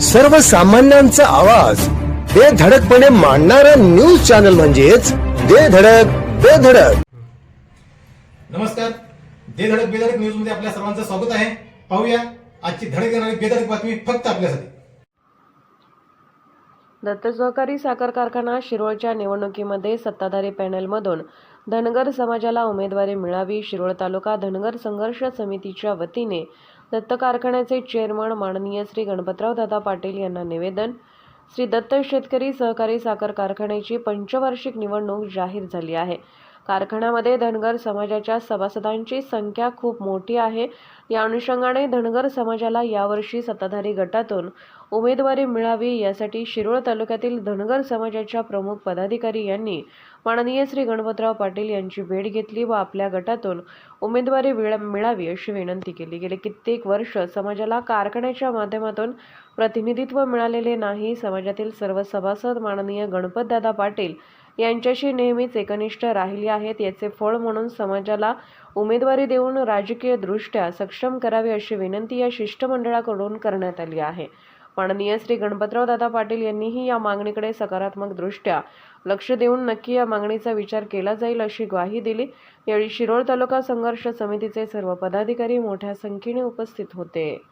सर्वसामान्यांचा आवाज. बेधडकपणे मांडणारा न्यूज चॅनल म्हणजेच बेधडक बेधडक नमस्कार. दे धडक बेधडक न्यूजमध्ये आपल्या सर्वांचं स्वागत आहे. पाहूया आजची धडक येणारी बेधडक बातमी फक्त आपल्यासाठी. दत्त सहकारी साखर कारखाना शिरोळच्या निवडणुकीमध्ये सत्ताधारी पॅनलमधून धनगर समाजाला उमेदवारी मिळावी शिरोळ तालुका धनगर संघर्ष समितीच्या वतीने दत्त कारखान्याचे चेअरमन माननीय श्री गणपतराव दादा पाटील यांना निवेदन. श्री दत्त शेतकरी सहकारी साखर कारखान्याची पंचवार्षिक निवडणूक जाहीर झाली आहे. कारखान्यामध्ये धनगर समाजाच्या सभासदांची संख्या खूप मोठी आहे. या अनुषंगाने धनगर समाजाला यावर्षी सत्ताधारी गटातून उमेदवारी मिळावी यासाठी शिरोळ तालुक्यातील धनगर समाजाच्या प्रमुख पदाधिकारी यांनी माननीय श्री गणपतराव पाटील यांची भेट घेतली व आपल्या गटातून उमेदवारी मिळावी अशी विनंती केली. गेले कित्येक वर्ष समाजाला कारखान्याच्या माध्यमातून प्रतिनिधित्व मिळालेले नाही. समाजातील सर्व सभासद माननीय गणपतदादा पाटील यांच्याशी नेहमीच एकनिष्ठ राहिली आहेत. याचे फळ म्हणून समाजाला उमेदवारी देऊन राजकीयदृष्ट्या सक्षम करावे अशी विनंती या शिष्टमंडळाकडून करण्यात आली आहे. माननीय श्री गणपतराव दादा पाटील यांनीही या मागणीकडे सकारात्मक दृष्ट्या लक्ष देऊन नक्की या मागणीचा विचार केला जाईल अशी ग्वाही दिली. यावेळी शिरोळ तालुका संघर्ष समितीचे सर्व पदाधिकारी मोठ्या संख्येने उपस्थित होते.